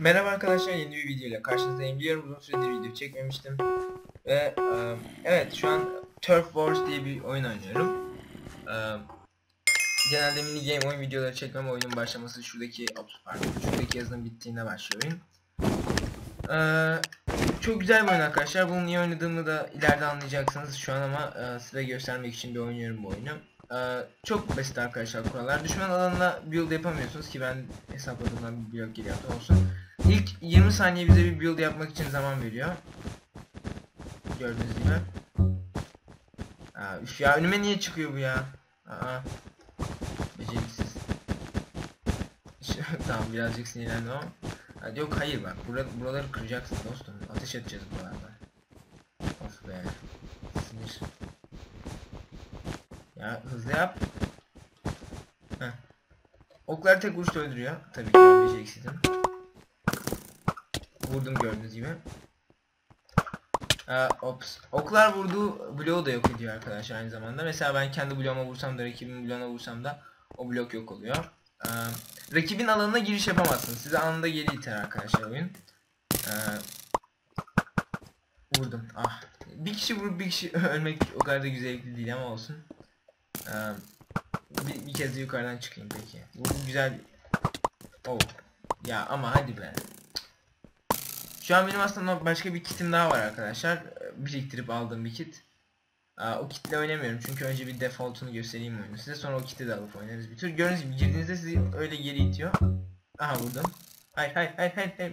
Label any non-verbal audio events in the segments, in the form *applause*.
Merhaba arkadaşlar yeni bir video ile karşınızdayım. Biliyorum uzun süredir video çekmemiştim. Ve e, evet şu an Turf Wars diye bir oyun oynuyorum. E, genelde mini game oyun videoları çekmem oyunun başlaması şuradaki pardon, şuradaki yazının bittiğinde başlıyor oyun. E, çok güzel bir oyun arkadaşlar. Bunu niye oynadığımı da ileride anlayacaksınız şu an ama e, size göstermek için bir oynuyorum bu oyunu. Ee, çok basit arkadaşlar kurallar. Düşman alanına build yapamıyorsunuz ki ben hesapladığımdan bir build geri yaptım olsun. İlk 20 saniye bize bir build yapmak için zaman veriyor. Gördüğünüz gibi. Üf ya önüme niye çıkıyor bu ya? Aa. Beceriksiz. *laughs* tamam birazcık sinirlendim ama. Hadi yok hayır bak bura, buraları kıracaksın dostum. Ateş edeceğiz buralarda. Of be. Sinir. Ya hızlı yap. Heh. Oklar tek vuruşta öldürüyor. Tabii ki ben beceriksizim. Vurdum gördüğünüz gibi. Aa, ops. Oklar vurduğu bloğu da yok ediyor arkadaşlar aynı zamanda. Mesela ben kendi bloğuma vursam da rakibin bloğuna vursam da o blok yok oluyor. Ee, rakibin alanına giriş yapamazsınız. Size anında geri iter arkadaşlar oyun. Ee, vurdum. Ah. Bir kişi vurup bir kişi *laughs* ölmek o kadar da güzellikli değil ama olsun. Ee, bir, bir kez de yukarıdan çıkayım peki. Bu güzel. Oh. Ya ama hadi be. Şu an benim aslında başka bir kitim daha var arkadaşlar. Biriktirip aldığım bir kit. Aa, o kitle oynamıyorum çünkü önce bir defaultunu göstereyim oyunu size sonra o kiti de alıp oynarız bir tür. Gördüğünüz gibi girdiğinizde sizi öyle geri itiyor. Aha vurdum. Hayır hayır hayır hayır. hayır.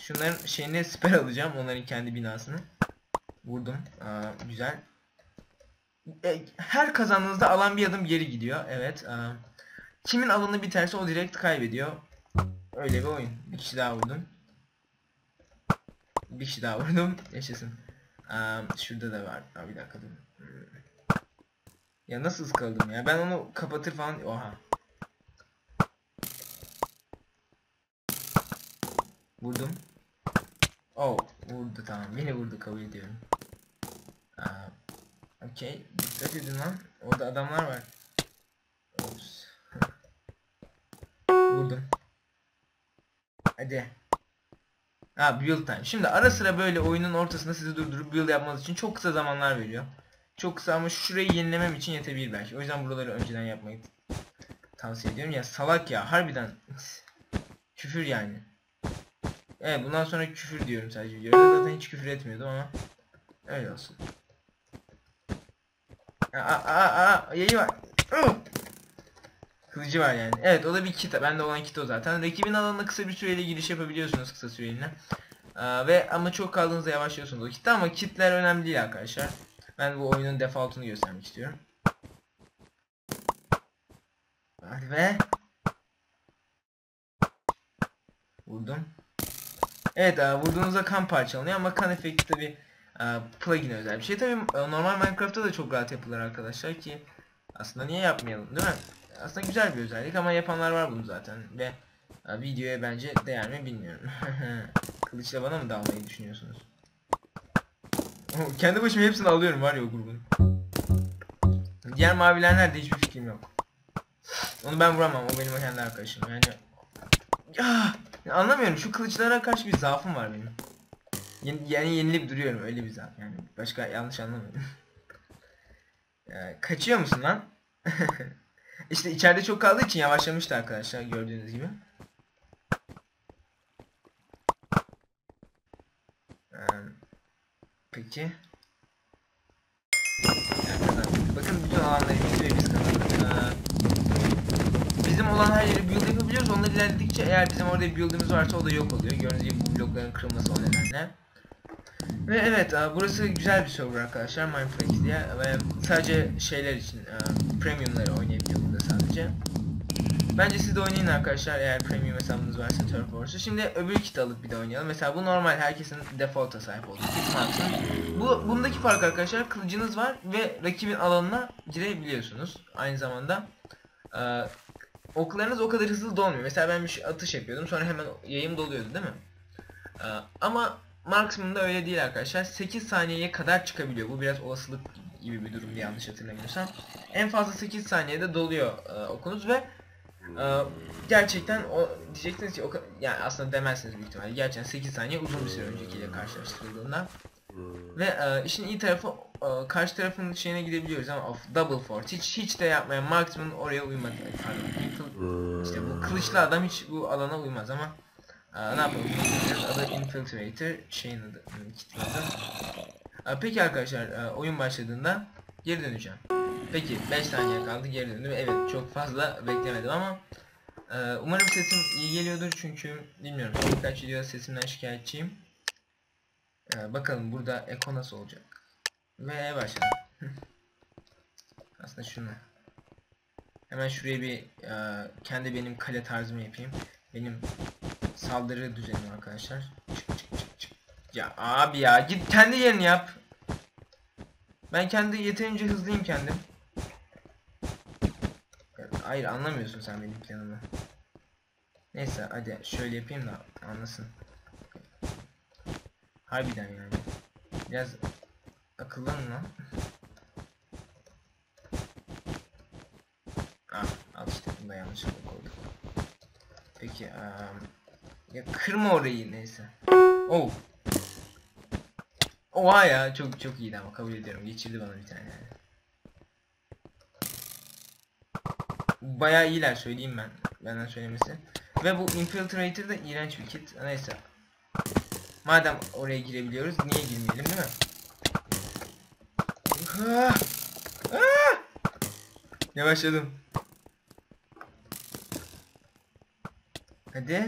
Şunların şeyini siper alacağım onların kendi binasını. Vurdum. Aa, güzel. E, her kazandığınızda alan bir adım geri gidiyor. Evet. Aa, kimin alanı biterse o direkt kaybediyor. Öyle bir oyun. Bir kişi daha vurdum. Bir kişi daha vurdum. Yaşasın. Aa, şurada da var. Aa, bir dakika dur. Ya nasıl ıskaladım ya? Ben onu kapatır falan. Oha. Vurdum. Oh, vurdu tamam. Beni vurdu kabul ediyorum. Aa, Okey. Dikkat edin lan. Orada adamlar var. Ops. *laughs* Vurdum. Hadi. Ha build time. Şimdi ara sıra böyle oyunun ortasında sizi durdurup build yapmanız için çok kısa zamanlar veriyor. Çok kısa ama şurayı yenilemem için yetebilir belki. O yüzden buraları önceden yapmayı tavsiye ediyorum. Ya salak ya harbiden. küfür yani. Evet bundan sonra küfür diyorum sadece videoda. Zaten hiç küfür etmiyordum ama öyle olsun. Aa aa aa yayı var. Kılıcı var yani. Evet o da bir kit. Bende olan kit o zaten. Rakibin alanına kısa bir süreyle giriş yapabiliyorsunuz kısa süreliğine. Ee, ve ama çok kaldığınızda yavaşlıyorsunuz o kitte ama kitler önemli değil arkadaşlar. Ben bu oyunun defaultunu göstermek istiyorum. Be. Vurdum. Evet e, vurduğunuzda kan parçalanıyor ama kan efekti tabi e, plugin özel bir şey. Tabi normal Minecraft'ta da çok rahat yapılır arkadaşlar ki aslında niye yapmayalım değil mi? Aslında güzel bir özellik ama yapanlar var bunu zaten ve e, videoya bence değer mi bilmiyorum. *laughs* Kılıçla bana mı dalmayı düşünüyorsunuz? Kendi başıma hepsini alıyorum var ya o grubun. Diğer maviler nerede hiçbir fikrim yok. Onu ben vuramam o benim kendi arkadaşım yani. Ya, anlamıyorum şu kılıçlara karşı bir zaafım var benim. Yani yenilip duruyorum öyle bir zaaf yani başka yanlış anlamayın. *laughs* kaçıyor musun lan? *laughs* İşte içeride çok kaldığı için yavaşlamıştı arkadaşlar gördüğünüz gibi. Peki. Bakın bütün alanları biz ve biz. Bizim olan her yeri build yapabiliyoruz. Onlar ilerledikçe eğer bizim orada bir build'imiz varsa o da yok oluyor. Gördüğünüz gibi bu blokların kırılması o nedenle. Ve evet burası güzel bir server arkadaşlar Mineplex diye ve sadece şeyler için premiumları oynayabiliyor burada sadece. Bence siz de oynayın arkadaşlar eğer premium hesabınız varsa Turf Wars'u. Şimdi öbür kit alıp bir de oynayalım. Mesela bu normal herkesin default'a sahip olduğu kit Max'ın. Bu bundaki fark arkadaşlar kılıcınız var ve rakibin alanına girebiliyorsunuz. Aynı zamanda e, oklarınız o kadar hızlı dolmuyor. Mesela ben bir şey atış yapıyordum sonra hemen yayım doluyordu değil mi? E, ama Marksman'da öyle değil arkadaşlar. 8 saniyeye kadar çıkabiliyor. Bu biraz olasılık gibi bir durum yanlış hatırlamıyorsam. En fazla 8 saniyede doluyor e, okunuz ve Ee, gerçekten o diyeceksiniz ki o yani aslında demezsiniz büyük ihtimalle. Gerçekten 8 saniye uzun bir süre öncekiyle karşılaştırıldığında. Ve e, işin iyi tarafı e, karşı tarafın şeyine gidebiliyoruz ama of double fort hiç hiç de yapmayan marksman oraya uymadı. Pardon. İşte bu kılıçlı adam hiç bu alana uymaz ama e, ne yapalım? Adı infiltrator şeyin adı hmm. E, peki arkadaşlar oyun başladığında geri döneceğim. Peki 5 saniye kaldı geri döndüm. Evet çok fazla beklemedim ama umarım sesim iyi geliyordur çünkü bilmiyorum birkaç videoda sesimden şikayetçiyim. Bakalım burada eko nasıl olacak. Ve başlayalım. *laughs* Aslında şunu. Hemen şuraya bir kendi benim kale tarzımı yapayım. Benim saldırı düzenim arkadaşlar. Çık çık çık çık. Ya abi ya git kendi yerini yap. Ben kendi yeterince hızlıyım kendim. Hayır anlamıyorsun sen benim planımı. Neyse hadi şöyle yapayım da anlasın. Harbiden yani. Biraz akıllanın lan. Ah al işte bunu da yanlışlıkla koydum. Peki eee, ya kırma orayı neyse. Oh. Oha ya çok çok iyiydi ama kabul ediyorum. Geçirdi bana bir tane yani. Bayağı iyiler söyleyeyim ben. Benden söylemesi. Ve bu Infiltrator da iğrenç bir kit. Neyse. Madem oraya girebiliyoruz niye girmeyelim değil mi? Ah! Ah! Yavaşladım. Hadi.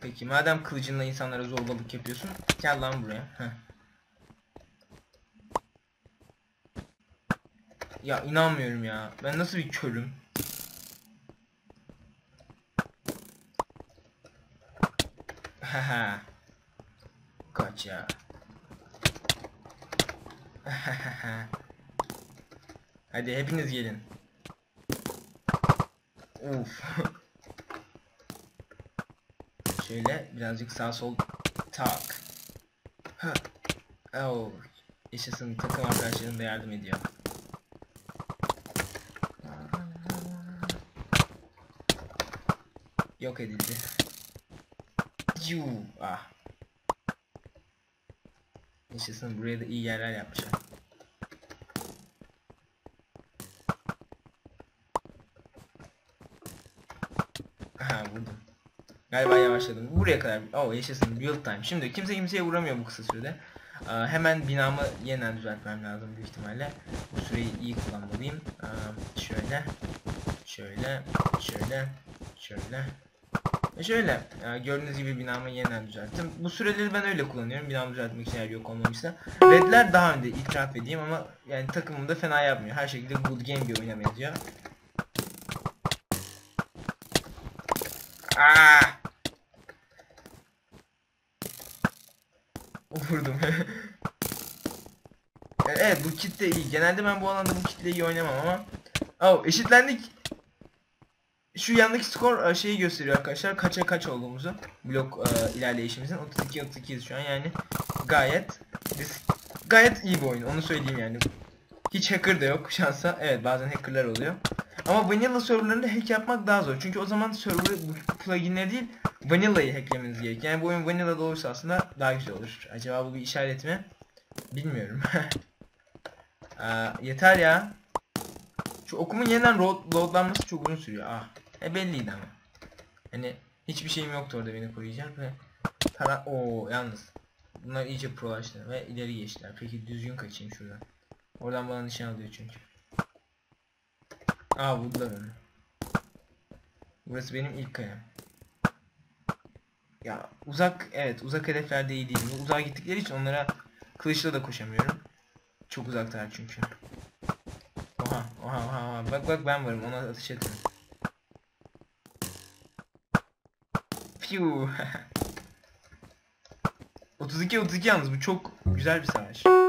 Peki madem kılıcınla insanlara zorbalık yapıyorsun gel lan buraya. Heh. Ya inanmıyorum ya. Ben nasıl bir körüm? Kaç ya. Hadi hepiniz gelin. Uf. *laughs* Şöyle birazcık sağ sol tak. Ha. Oh. Yaşasın takım arkadaşlarım da yardım ediyor. Yok edildi. Yuu. Ah. Yaşasın buraya da iyi yerler yapmışlar. Aha vurdum. Galiba yavaşladım. Buraya kadar. Oh yaşasın build time. Şimdi kimse kimseye vuramıyor bu kısa sürede. Ee, hemen binamı yeniden düzeltmem lazım büyük ihtimalle. Bu süreyi iyi kullanmalıyım. Ee, şöyle. Şöyle. Şöyle. Şöyle. Ve şöyle. e, gördüğünüz gibi binamı yeniden düzelttim. Bu süreleri ben öyle kullanıyorum. Binamı düzeltmek için eğer yok olmamışsa. Redler daha önde itiraf edeyim ama yani takımım da fena yapmıyor. Her şekilde good game bir oyuna benziyor. Aa! Vurdum. *laughs* E, evet bu kit de iyi. Genelde ben bu alanda bu kitle iyi oynamam ama. Oh eşitlendik. Şu yandaki skor e, şeyi gösteriyor arkadaşlar. Kaça kaç olduğumuzu. Blok e, ilerleyişimizin 32 32 şu an yani gayet gayet iyi bir oyun. Onu söyleyeyim yani. Hiç hacker da yok şansa. Evet bazen hackerlar oluyor. Ama vanilla serverlarında hack yapmak daha zor. Çünkü o zaman server pluginleri değil vanilla'yı hacklemeniz gerek. Yani bu oyun vanilla'da olursa aslında daha güzel olur. Acaba bu bir işaret mi? Bilmiyorum. *laughs* Aa, yeter ya. Şu okumun yeniden load, loadlanması çok uzun sürüyor. Ah. E belliydi ama. Hani hiçbir şeyim yoktu orada beni koruyacak ve para o yalnız. Bunlar iyice prolaştı ve ileri geçtiler. Peki düzgün kaçayım şuradan. Oradan bana nişan alıyor çünkü. Aa vurdular onu. Burası benim ilk kalem. Ya uzak evet uzak hedeflerde iyi değilim. Uzağa gittikleri için onlara kılıçla da koşamıyorum. Çok uzaklar çünkü. Oha oha oha, bak bak ben varım ona ateş etme. Piu. *laughs* 32 32 yalnız bu çok güzel bir savaş.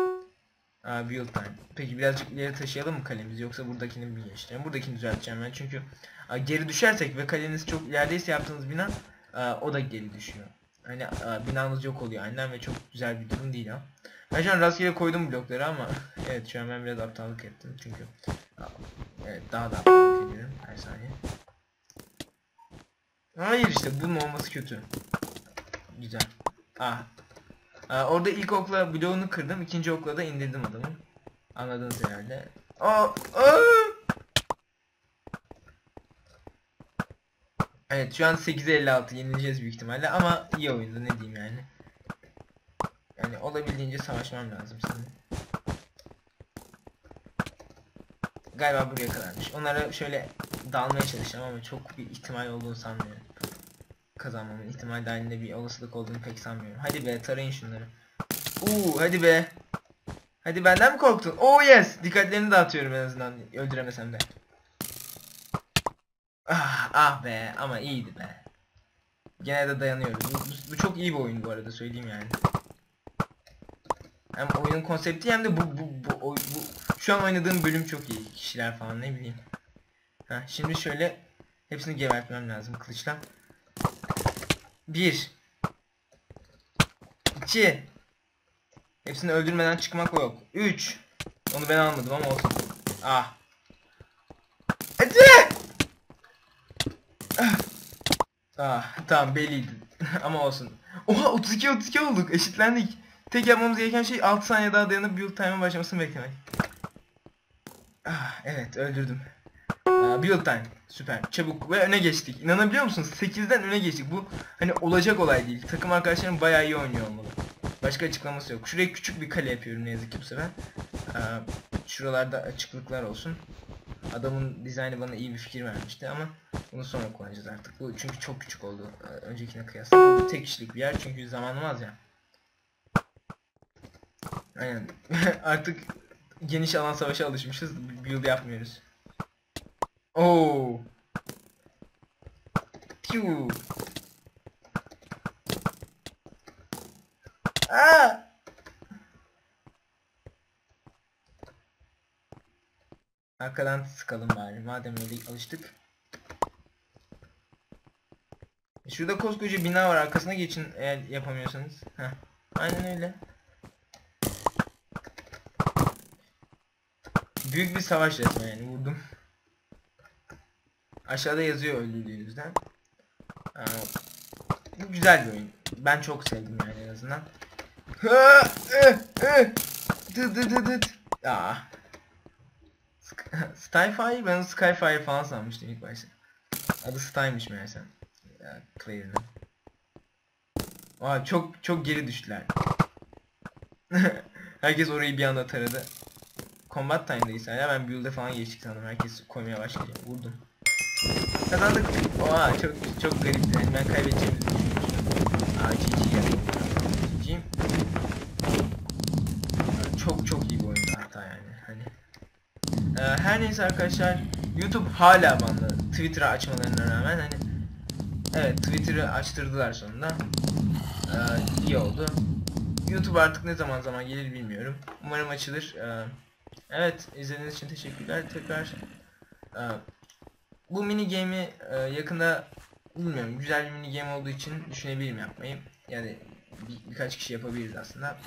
Aa, build time. Peki birazcık ileri taşıyalım mı kalemizi yoksa buradakini mi geçeceğim? Buradakini düzelteceğim ben çünkü aa, geri düşersek ve kaleniz çok ilerideyse yaptığınız bina aa, o da geri düşüyor. Hani e, binamız yok oluyor annem ve çok güzel bir durum değil ha. Ben şu an rastgele koydum blokları ama *laughs* evet şu an ben biraz aptallık ettim çünkü evet daha da aptallık ediyorum her saniye. Hayır işte bunun olması kötü. Güzel. Ah. Aa, orada ilk okla bloğunu kırdım, ikinci okla da indirdim adamı. Anladınız herhalde. Aa, aa! Evet şu an 8.56 yenileceğiz büyük ihtimalle ama iyi oyundu ne diyeyim yani. Yani olabildiğince savaşmam lazım senin. Galiba buraya kadarmış. Onlara şöyle dalmaya çalışacağım ama çok bir ihtimal olduğunu sanmıyorum. Kazanmamın ihtimal dahilinde bir olasılık olduğunu pek sanmıyorum. Hadi be tarayın şunları. Uuu hadi be. Hadi benden mi korktun? Oh yes. Dikkatlerini dağıtıyorum en azından öldüremesem de. Ah, ah be ama iyiydi be. Gene de dayanıyoruz. Bu, bu, bu çok iyi bir oyun bu arada söyleyeyim yani. Hem oyunun konsepti hem de bu bu bu, bu, bu şu an oynadığım bölüm çok iyi. Kişiler falan ne bileyim. Ha şimdi şöyle hepsini gebertmem lazım kılıçla. 1 2 Hepsini öldürmeden çıkmak yok. 3 Onu ben almadım ama olsun. Ah. Hadi. Ah, tamam belliydi. *laughs* ama olsun. Oha 32 32 olduk. Eşitlendik. Tek yapmamız gereken şey 6 saniye daha dayanıp build time'ın başlamasını beklemek. Ah evet öldürdüm. Build time. Süper. Çabuk ve öne geçtik. İnanabiliyor musunuz? 8'den öne geçtik. Bu hani olacak olay değil. Takım arkadaşlarım bayağı iyi oynuyor olmalı. Başka açıklaması yok. Şuraya küçük bir kale yapıyorum ne yazık ki bu sefer. Aa, şuralarda açıklıklar olsun. Adamın dizaynı bana iyi bir fikir vermişti ama bunu sonra kullanacağız artık. Bu çünkü çok küçük oldu öncekine kıyasla. Bu tek kişilik bir yer çünkü zamanım az ya. Aynen. *laughs* artık geniş alan savaşa alışmışız. Build yapmıyoruz. Oo. Piu. Aa! Arkadan sıkalım bari. Madem öyle alıştık. E, şurada koskoca bina var. Arkasına geçin eğer yapamıyorsanız. Heh. Aynen öyle. Büyük bir savaş resmen yani vurdum. Aşağıda yazıyor öldürdüğünüzden. Ee, bu güzel bir oyun. Ben çok sevdim yani en azından. *laughs* Skyfire ben Skyfire falan sanmıştım ilk başta. Adı Sky'mış meğerse. Player'ın. Aa çok çok geri düştüler. *laughs* Herkes orayı bir anda taradı. Combat time'dayız hala ben build'e falan geçtik sandım. Herkes koymaya başlayacak. Vurdum. Kazandık. Oha çok çok garip. Yani ben kaybedeceğimizi düşünmüştüm. Aa GG geldi. GG. Çok çok iyi bir oyundu hatta yani. Hani. Ee, her neyse arkadaşlar YouTube hala banlı. Twitter'ı açmalarına rağmen hani Evet Twitter'ı açtırdılar sonunda. Ee, iyi oldu. YouTube artık ne zaman zaman gelir bilmiyorum. Umarım açılır. Ee, evet izlediğiniz için teşekkürler. Tekrar e, bu mini game'i e, yakında bilmiyorum güzel bir mini game olduğu için düşünebilirim yapmayı. Yani bir, birkaç kişi yapabiliriz aslında.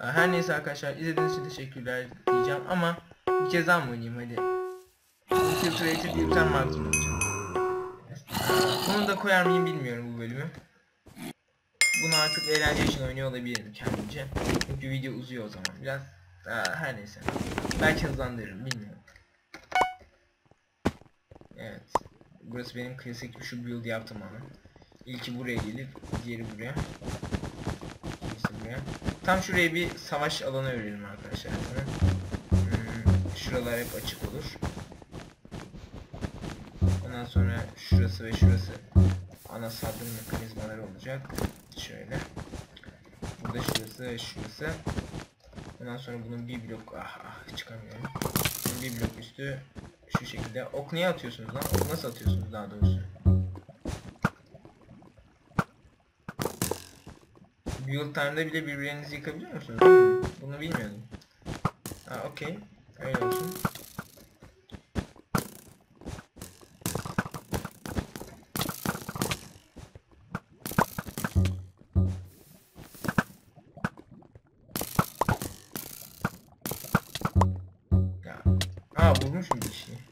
E, her neyse arkadaşlar izlediğiniz için teşekkürler diyeceğim ama bir kez daha mı oynayayım hadi. Infiltrated Yutan Marksman olacağım. Bunu da koyar mıyım bilmiyorum bu bölümü. Bunu artık eğlence için oynuyor olabilirim kendimce. Çünkü video uzuyor o zaman biraz. Aa, her neyse. Belki hızlandırırım bilmiyorum. Evet. Burası benim klasik şu build yaptım ama. İlki buraya gelip diğeri buraya. İkisi buraya. Tam şuraya bir savaş alanı örelim arkadaşlar. Hmm, şuralar hep açık olur. Ondan sonra şurası ve şurası ana saldırı mekanizmaları olacak. Şöyle. Burada şurası ve şurası. Ondan sonra bunun bir blok ah ah çıkamıyorum. Bunun bir blok üstü şu şekilde. Ok niye atıyorsunuz lan? Ok nasıl atıyorsunuz daha doğrusu? Build time'da bile birbirlerinizi yıkabiliyor musunuz? Bunu bilmiyordum. Ha okey. Öyle olsun. Ya. Aa bulmuşum bir şey.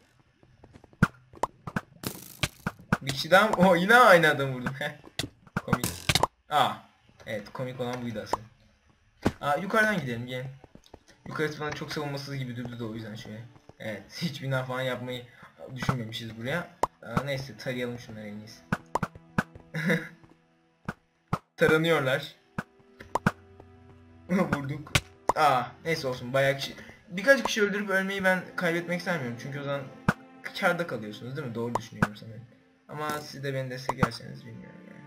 Kişi daha *laughs* o yine aynı adam vurdum. Komik. Aa. Evet komik olan buydu aslında. Aa yukarıdan gidelim gelin. Yukarısı bana çok savunmasız gibi durdu da o yüzden şöyle. Evet *laughs* hiç bina falan yapmayı düşünmemişiz buraya. Aa, neyse tarayalım şunları en iyisi. *laughs* Taranıyorlar. Vurduk. Aa neyse olsun bayağı kişi. Birkaç kişi öldürüp ölmeyi ben kaybetmek istemiyorum çünkü o zaman karda kalıyorsunuz değil mi? Doğru düşünüyorum sanırım. Ama siz de beni desteklerseniz bilmiyorum yani.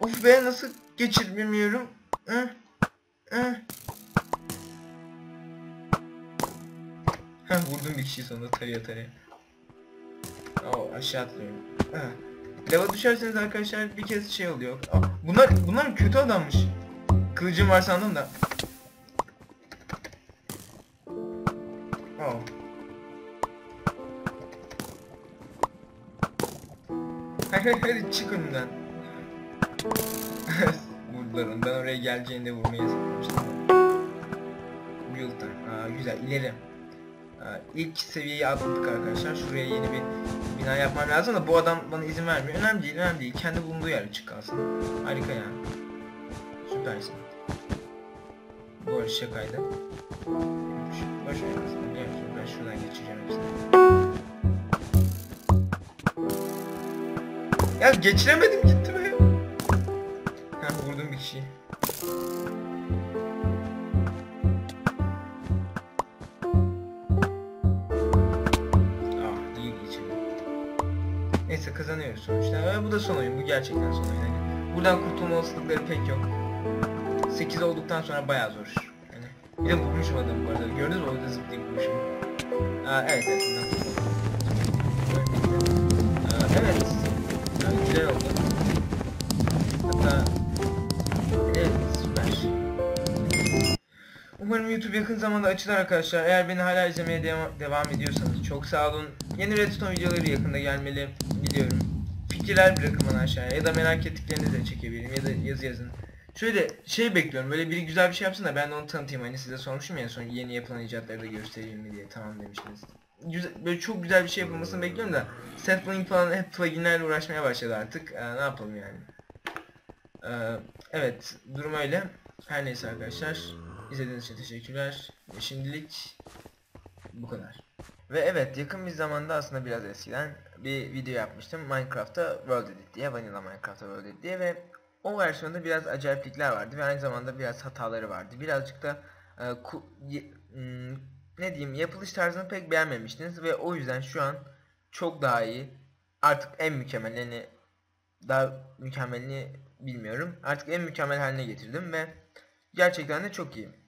Of be nasıl geçir bilmiyorum. Hı? Hı? Heh vurdum bir kişiyi sonunda taraya taraya. Oo aşağı atlıyorum. Heh. Lava düşerseniz arkadaşlar bir kez şey oluyor. Aa, bunlar bunlar kötü adammış. Kılıcım var sandım da. Hayır çık önümden. *laughs* Vurdular onu. Ben oraya geleceğinde vurmayı hesaplamıştım. Build. Aa, güzel ileri. Aa, ilk seviyeyi atladık arkadaşlar. Şuraya yeni bir bina yapmam lazım da bu adam bana izin vermiyor. Önemli değil, önemli değil. Kendi bulunduğu yer açık kalsın. Harika yani. Süpersin. Bu arada şakaydı. Boş ver aslında. Ben şuradan geçeceğim hepsini. Ya geçiremedim gitti be. Ha vurdum bir kişiyi. Ah iyi geçirdim. Neyse kazanıyoruz sonuçta. Ve bu da son oyun. Bu gerçekten son oyun. Yani buradan kurtulma olasılıkları pek yok. 8 olduktan sonra bayağı zor. Yani bir de vurmuşum adamı bu arada. Gördünüz mü? Orada zıplayıp vurmuşum. Aa, evet evet. Aa, evet. Umarım YouTube yakın zamanda açılır arkadaşlar. Eğer beni hala izlemeye devam, devam ediyorsanız çok sağ olun. Yeni Redstone videoları yakında gelmeli biliyorum. Fikirler bırakın bana aşağıya ya da merak ettiklerinizi de çekebilirim ya da yazı yazın. Şöyle şey bekliyorum böyle biri güzel bir şey yapsın da ben de onu tanıtayım hani size sormuşum ya sonra yeni yapılan icatları da göstereyim mi diye tamam demiştiniz. Güzel, böyle çok güzel bir şey yapılmasını bekliyorum da setplaying falan hep pluginlerle uğraşmaya başladı artık. Ee, ne yapalım yani. Ee, evet durum öyle. Her neyse arkadaşlar. İzlediğiniz için teşekkürler. Ve şimdilik bu kadar. Ve evet yakın bir zamanda aslında biraz eskiden bir video yapmıştım. Minecraft'ta World Edit diye. Vanilla Minecraft'ta World Edit diye ve o versiyonda biraz acayiplikler vardı ve aynı zamanda biraz hataları vardı. Birazcık da e, ku- ye- hmm, ne diyeyim yapılış tarzını pek beğenmemiştiniz ve o yüzden şu an çok daha iyi. Artık en mükemmelini daha mükemmelini bilmiyorum. Artık en mükemmel haline getirdim ve gerçekten de çok iyi.